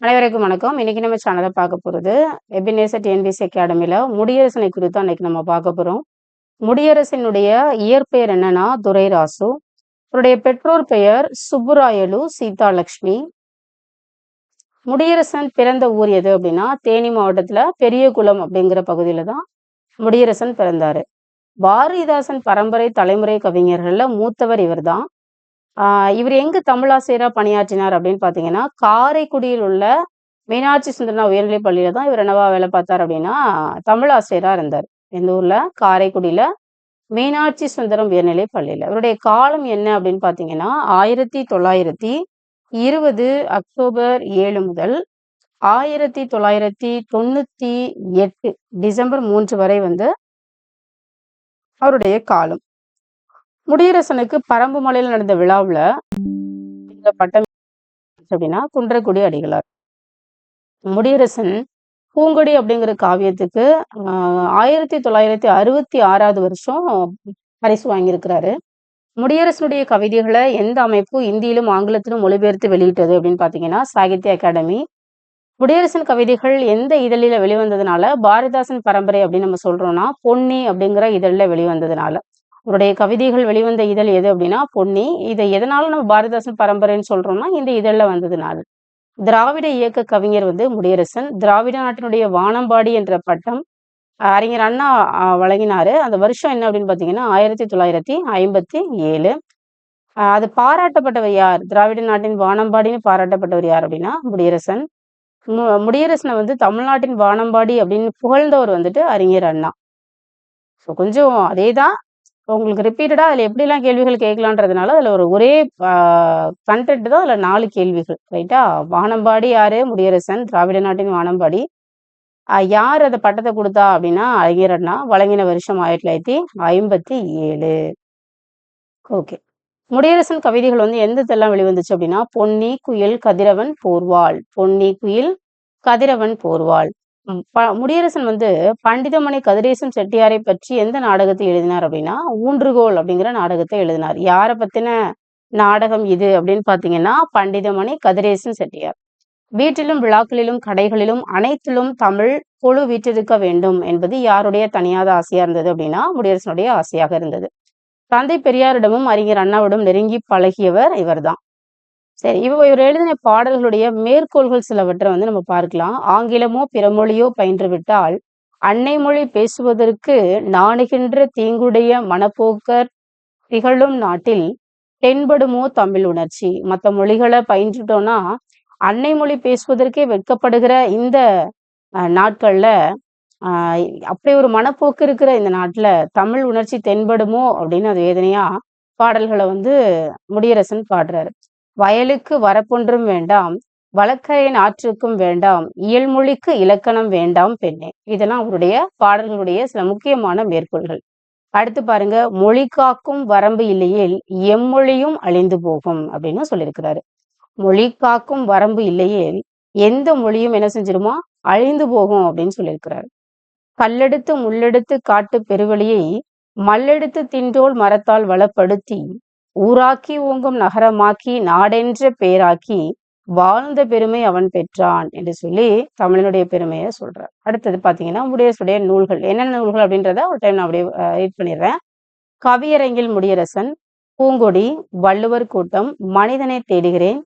அனைவருக்கும் வணக்கம். இன்னைக்கு நம்ம சேனலை பார்க்க போகிறது எபினேசர் டிஎன்பிசி அகாடமியில் முடியரசனை குறித்து அன்னைக்கு நம்ம பார்க்க போகிறோம் முடியரசனுடைய இயற்பெயர் என்னன்னா துரைராசு. அவருடைய பெற்றோர் பெயர் சுப்புராயலு சீதாலட்சுமி முடியரசன் பிறந்த ஊர் எது அப்படின்னா தேனி மாவட்டத்தில் பெரியகுளம் அப்படிங்கிற பகுதியில் தான் முடியரசன் பிறந்தார். பாரதிதாசன் பரம்பரை தலைமுறை கவிஞர்களில் மூத்தவர் இவர் தான் இவர் எங்க தமிழாசிரியராக பணியாற்றினார் அப்படின்னு பார்த்தீங்கன்னா காரைக்குடியில் உள்ள மீனாட்சி சுந்தரனா உயர்நிலை பள்ளியில தான் இவர் என்னவா வேலை பார்த்தார் அப்படின்னா தமிழாசிரியராக இருந்தார். எந்த ஊர்ல? காரைக்குடியில மீனாட்சி சுந்தரம் உயர்நிலை பள்ளியில. இவருடைய காலம் என்ன அப்படின்னு பார்த்தீங்கன்னா ஆயிரத்தி தொள்ளாயிரத்தி இருபது அக்டோபர் ஏழு முதல் ஆயிரத்தி தொள்ளாயிரத்தி தொண்ணூத்தி எட்டு டிசம்பர் மூன்று வரை வந்து அவருடைய காலம். முடியரசனுக்கு பரம்பு மலையில் நடந்த விழாவில் இந்த பட்டம் அப்படின்னா குன்றக்குடி அடிகளார். முடியரசன் பூங்கொடி அப்படிங்கிற காவியத்துக்கு ஆயிரத்தி தொள்ளாயிரத்தி அறுபத்தி ஆறாவது வருஷம் பரிசு வாங்கியிருக்கிறாரு. முடியரசனுடைய கவிதைகளை எந்த அமைப்பு இந்தியிலும் ஆங்கிலத்திலும் மொழிபெயர்த்து வெளியிட்டது அப்படின்னு பார்த்தீங்கன்னா சாகித்ய அகாடமி. முடியரசன் கவிதைகள் எந்த இதழில வெளிவந்ததுனால பாரதிதாசன் பரம்பரை அப்படின்னு நம்ம சொல்றோம்னா பொன்னி அப்படிங்கிற இதழில் வெளிவந்ததுனால. அவருடைய கவிதைகள் வெளிவந்த இதழ் எது அப்படின்னா பொன்னி. இதை எதனால நம்ம பாரதிதாசன் பரம்பரைன்னு சொல்றோம்னா இந்த இதழில் வந்ததுனால. திராவிட இயக்க கவிஞர் வந்து முடியரசன். திராவிட நாட்டினுடைய வானம்பாடி என்ற பட்டம் அறிஞர் அண்ணா வழங்கினாரு. அந்த வருஷம் என்ன அப்படின்னு பார்த்தீங்கன்னா ஆயிரத்தி தொள்ளாயிரத்தி ஐம்பத்தி ஏழு. அது பாராட்டப்பட்டவர் யார்? திராவிட நாட்டின் வானம்பாடின்னு பாராட்டப்பட்டவர் யார் அப்படின்னா முடியரசன். மு முடியரசனை வந்து தமிழ்நாட்டின் வானம்பாடி அப்படின்னு புகழ்ந்தவர் வந்துட்டு அறிஞர் அண்ணா. ஸோ கொஞ்சம் அதே தான் இப்போ உங்களுக்கு ரிப்பீட்டடாக அதில் எப்படிலாம் கேள்விகள் கேட்கலான்றதுனால அதில் ஒரு ஒரே கண்டென்ட் தான் அதில் நாலு கேள்விகள் ரைட்டா வானம்பாடி யாரு? முடியரசன் திராவிட நாட்டின் வானம்பாடி. யார் அந்த பட்டத்தை கொடுத்தா அப்படின்னா அழகியர் அண்ணா வழங்கின வருஷம் ஆயிரத்தி தொள்ளாயிரத்தி ஐம்பத்தி ஏழு. ஓகே முடியரசன் கவிதைகள் வந்து எந்த இதெல்லாம் வெளிவந்துச்சு அப்படின்னா பொன்னி குயில் கதிரவன் போர்வாள். பொன்னி குயில் கதிரவன் போர்வாள். முடியரசன் வந்து பண்டிதமணி கதிரேசன் செட்டியாரை பற்றி எந்த நாடகத்தை எழுதினார் அப்படின்னா ஊன்றுகோல் அப்படிங்கிற நாடகத்தை எழுதினார். யாரை பத்தின நாடகம் இது அப்படின்னு பாத்தீங்கன்னா பண்டிதமணி கதிரேசன் செட்டியார். வீட்டிலும் விழாக்களிலும் கடைகளிலும் அனைத்திலும் தமிழ் குழு வீற்றிருக்க வேண்டும் என்பது யாருடைய தனியாத ஆசையா இருந்தது அப்படின்னா முடியரசனுடைய ஆசையாக இருந்தது. தந்தை பெரியாரிடமும் அறிஞர் அண்ணாவிடம் நெருங்கி பழகியவர் இவர்தான். சரி இவ இவர் எழுதின பாடல்களுடைய மேற்கோள்கள் சிலவற்றை வந்து நம்ம பார்க்கலாம். ஆங்கிலமோ பிறமொழியோ பயின்று விட்டால் அன்னை மொழி பேசுவதற்கு நாணுகின்ற தீங்குடைய மனப்போக்கர் திகழும் நாட்டில் தென்படுமோ தமிழ் உணர்ச்சி? மற்ற மொழிகளை பயின்றுட்டோம்னா அன்னை மொழி பேசுவதற்கே வெட்கப்படுகிற இந்த நாட்கள்ல அப்படி ஒரு மனப்போக்கு இருக்கிற இந்த நாட்டுல தமிழ் உணர்ச்சி தென்படுமோ அப்படின்னு அது வேதனையா பாடல்களை வந்து முடியரசன் பாடுறாரு. வயலுக்கு வரப்பொன்றும் வேண்டாம் வழக்கரையின் ஆற்றுக்கும் வேண்டாம் இயல்மொழிக்கு இலக்கணம் வேண்டாம் பெண்ணே. இதெல்லாம் அவருடைய பாடல்களுடைய சில முக்கியமான மேற்கோள்கள். அடுத்து பாருங்க மொழி காக்கும் வரம்பு இல்லையில் எம்மொழியும் அழிந்து போகும் அப்படின்னு சொல்லியிருக்கிறாரு. மொழி காக்கும் வரம்பு இல்லையில் எந்த மொழியும் என்ன செஞ்சிருமா? அழிந்து போகும் அப்படின்னு சொல்லியிருக்கிறாரு. கல்லெடுத்து முள்ளெடுத்து காட்டு பெருவழியை மல்லெடுத்து தின்றோல் மரத்தால் வளப்படுத்தி ஊராக்கி ஓங்கும் நகரமாக்கி நாடென்ற பேராக்கி வாழ்ந்த பெருமை அவன் பெற்றான் என்று சொல்லி தமிழனுடைய பெருமையை சொல்றார். அடுத்தது பாத்தீங்கன்னா முடியரசுடைய நூல்கள். என்னென்ன நூல்கள் அப்படின்றத ஒரு டைம் நான் அப்படியே ரீட் பண்ணிடுறேன். கவியரங்கில் முடியரசன் பூங்கொடி வள்ளுவர் கூட்டம் மனிதனை தேடுகிறேன்.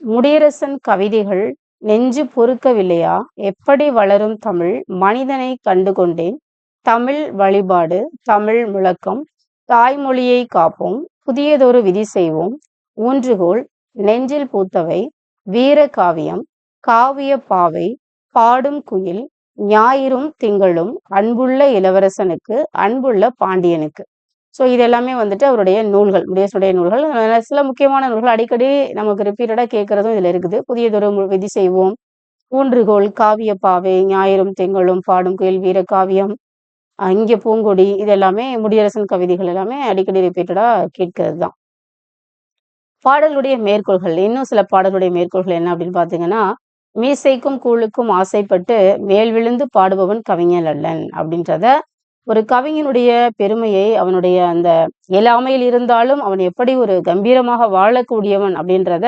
முடியரசன் கவிதைகள் நெஞ்சு பொறுக்கவில்லையா? எப்படி வளரும் தமிழ்? மனிதனை கண்டு கொண்டேன் தமிழ் வழிபாடு தமிழ் முழக்கம் தாய்மொழியை காப்போம். புதியதொரு விதி செய்வோம். ஊன்றுகோல் நெஞ்சில் பூத்தவை வீர காவியம் காவிய பாவை பாடும் குயில் ஞாயிறும் திங்களும் அன்புள்ள இளவரசனுக்கு அன்புள்ள பாண்டியனுக்கு. ஸோ இது எல்லாமே வந்துட்டு அவருடைய நூல்கள் முடியசுடைய நூல்கள். சில முக்கியமான நூல்கள் அடிக்கடி நமக்கு ரிப்பீட்டடாக கேட்கறதும் இதில் இருக்குது. புதியதொரு விதி செய்வோம். ஊன்றுகோல் காவிய பாவை ஞாயிறும் திங்களும் பாடும் குயில் வீர காவியம் இங்கே பூங்கொடி இது எல்லாமே முடியரசன் கவிதைகள் எல்லாமே அடிக்கடி ரிப்பீட்டடா கேட்கிறது தான் பாடலுடைய மேற்கோள்கள் இன்னும் சில பாடலுடைய மேற்கோள்கள் என்ன அப்படின்னு பார்த்தீங்கன்னா மீசைக்கும் கூழுக்கும் ஆசைப்பட்டு மேல் விழுந்து பாடுபவன் கவிஞன் அல்லன் அப்படின்றத ஒரு கவிஞனுடைய பெருமையை அவனுடைய அந்த இயலாமையில் இருந்தாலும் அவன் எப்படி ஒரு கம்பீரமாக வாழக்கூடியவன் அப்படின்றத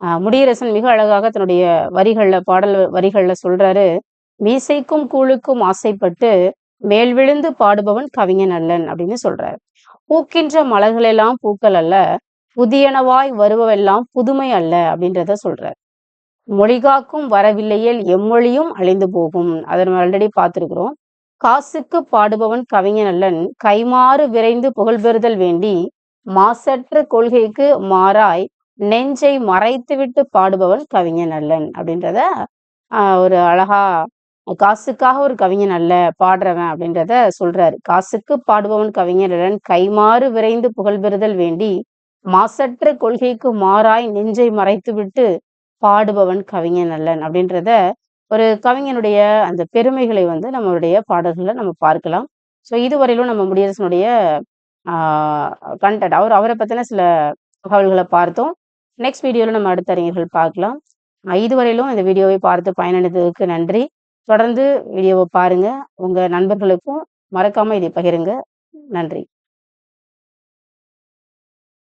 ஆஹ் முடியரசன் மிக அழகாக தன்னுடைய வரிகள்ல பாடல் வரிகள்ல சொல்றாரு. மீசைக்கும் கூழுக்கும் ஆசைப்பட்டு மேல் விழுந்து பாடுபவன் கவிஞன் அல்லன் அப்படின்னு சொல்றாரு. பூக்கின்ற மலர்களெல்லாம் பூக்கள் அல்ல புதியனவாய் வருபவெல்லாம் புதுமை அல்ல அப்படின்றத சொல்றாரு. மொழிகாக்கும் வரவில்லையில் எம்மொழியும் அழிந்து போகும். அதை நம்ம ஆல்ரெடி பார்த்துருக்குறோம். காசுக்கு பாடுபவன் கவிஞன் அல்லன் கைமாறு விரைந்து புகழ்பெறுதல் வேண்டி மாசற்ற கொள்கைக்கு மாறாய் நெஞ்சை மறைத்துவிட்டு பாடுபவன் கவிஞன் அல்லன் அப்படின்றத ஆஹ் ஒரு அழகா காசுக்காக ஒரு கவிஞன் அல்ல பாடுறவன் அப்படின்றத சொல்றாரு. காசுக்கு பாடுபவன் கவிஞர் கைமாறு விரைந்து புகழ்பெறுதல் வேண்டி மாசற்ற கொள்கைக்கு மாறாய் நெஞ்சை மறைத்து விட்டு பாடுபவன் கவிஞன் அல்லன் அப்படின்றத ஒரு கவிஞனுடைய அந்த பெருமைகளை வந்து நம்மளுடைய பாடல்களை நம்ம பார்க்கலாம். ஸோ இதுவரையிலும் நம்ம முடியரசனுடைய கண்டட் அவர் அவரை பற்றின சில தகவல்களை பார்த்தோம். நெக்ஸ்ட் வீடியோவில் நம்ம அடுத்த அறிஞர்கள் பார்க்கலாம். இதுவரையிலும் இந்த வீடியோவை பார்த்து பயனடைந்ததுக்கு நன்றி. தொடர்ந்து வீடியோவை பாருங்க. உங்க நண்பர்களுக்கும் மறக்காம இதை பகிருங்க. நன்றி.